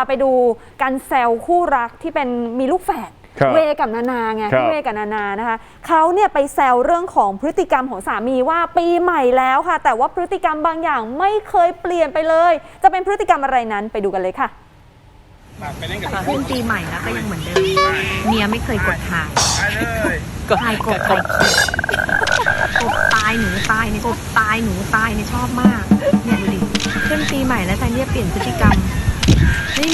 าไปดูการแซวคู่รักที่เป็นมีลูกแฝดครับเวกับนานาไงครับ พี่เวกับนานานะคะเขาเนี่ยไปแซวเรื่องของพฤติกรรมของสามีว่าปีใหม่แล้วค่ะ แต่ว่าพฤติกรรมบางอย่างไม่เคยเปลี่ยนไปเลย จะเป็นพฤติกรรมอะไรนั้นไปดูกันเลยค่ะ ขึ้นปีใหม่แล้วก็ยังเหมือนเดิม เมียไม่เคยกดถ่ายกดถ่ายกดถ่ายกบตายหนูตายเนี่ยกบตายหนูตายเนี่ยชอบมาก เนี่ยดูดิ ขึ้นปีใหม่แล้วแทนที่จะเปลี่ยนพฤติกรรม ไม่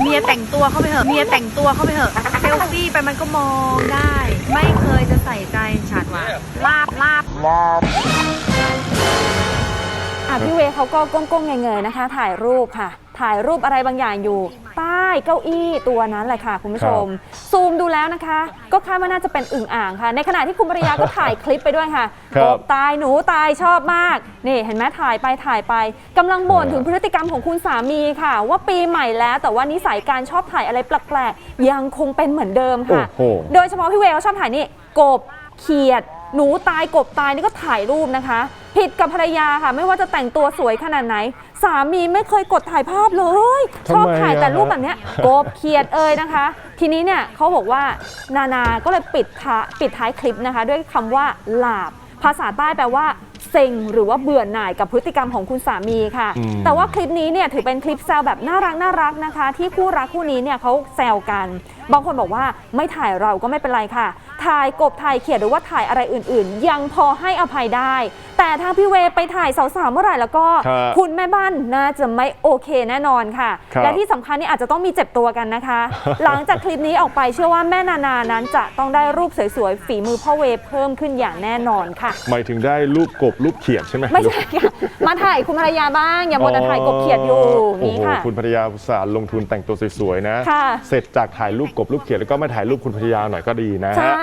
เมียแต่งตัวเข้าไปเถอะ เมียแต่งตัวเข้าไปเถอะเซลฟี่ไปมันก็มองได้ ไม่เคยจะใส่ใจฉาดหวานลาบลาบอะพี่เวย์เขาก็ก้มๆเงยๆนะคะ ถ่ายรูปค่ะ ถ่ายรูปอะไรบางอย่างอยู่ใต้ เก้าอี้ตัวนั้นแหละค่ะ คุณผู้ชม ซูมดูแล้วนะคะ ก็คาดว่าน่าจะเป็นอึ่งอ่างค่ะ ในขณะที่คุณภรรยาก็ถ่ายคลิปไปด้วยค่ะครับ กบตายหนูตายชอบมาก นี่เห็นไหมถ่ายไปถ่ายไปกำลังบ่นถึงพฤติกรรมของคุณสามีค่ะ ว่าปีใหม่แล้วแต่ว่านิสัยการชอบถ่ายอะไรแปลกๆยังคงเป็นเหมือนเดิมค่ะ โอ้โห โดยเฉพาะพี่เวย์เขาชอบถ่ายนี่กบเขียด หนูตายกบตายนี่ก็ถ่ายรูปนะคะ ผิดกับภรรยาค่ะ ไม่ว่าจะแต่งตัวสวยขนาดไหน สามีไม่เคยกดถ่ายภาพเลย ทำไมชอบถ่ายแต่อะรูปแบบเนี้ยกบเขียดเอ่ยนะคะ ทีนี้เนี่ยเขาบอกว่านานาก็เลยปิดท้าปิดท้ายคลิปนะคะ ด้วยคำว่าหลาบ ภาษาใต้แปลว่าเซ็งหรือว่าเบื่อหน่ายกับพฤติกรรมของคุณสามีค่ะ อืม แต่ว่าคลิปนี้เนี่ยถือเป็นคลิปแซวแบบน่ารักน่ารักนะคะ ที่คู่รักคู่นี้เนี่ยเขาแซวกัน บางคนบอกว่าไม่ถ่ายเราก็ไม่เป็นไรค่ะ ถ่ายกบถ่ายเขียดหรือว่าถ่ายอะไรอื่น ๆ ยังพอให้อภัยได้ แต่ถ้าพี่เวย์ไปถ่ายสาวๆเมื่อไหร่แล้วก็ ครับคุณแม่บ้านน่าจะไม่โอเคแน่นอนค่ะ ครับและที่สำคัญนี่อาจจะต้องมีเจ็บตัวกันนะคะ หลังจากคลิปนี้ออกไปเชื่อว่าแม่นานานั้นจะต้องได้รูปสวยๆฝีมือพ่อเวย์เพิ่มขึ้นอย่างแน่นอนค่ะ หมายถึงได้รูปกบรูปเขียดใช่ไหมไม่ใช่ค่ะมาถ่ายคุณภรรยาบ้าง อย่ามัวแต่ถ่ายกบเขียดอยู่โอ้นี่โหค่ะ คุณภรรยาอุตส่าห์ลงทุนแต่งตัวสวยๆนะ ค่ะ เสร็จจากถ่ายรูปกบรูปเขียดแล้วก็มาถ่ายรูปคุณภรรยาหน่อยก็ดีนะ ใช่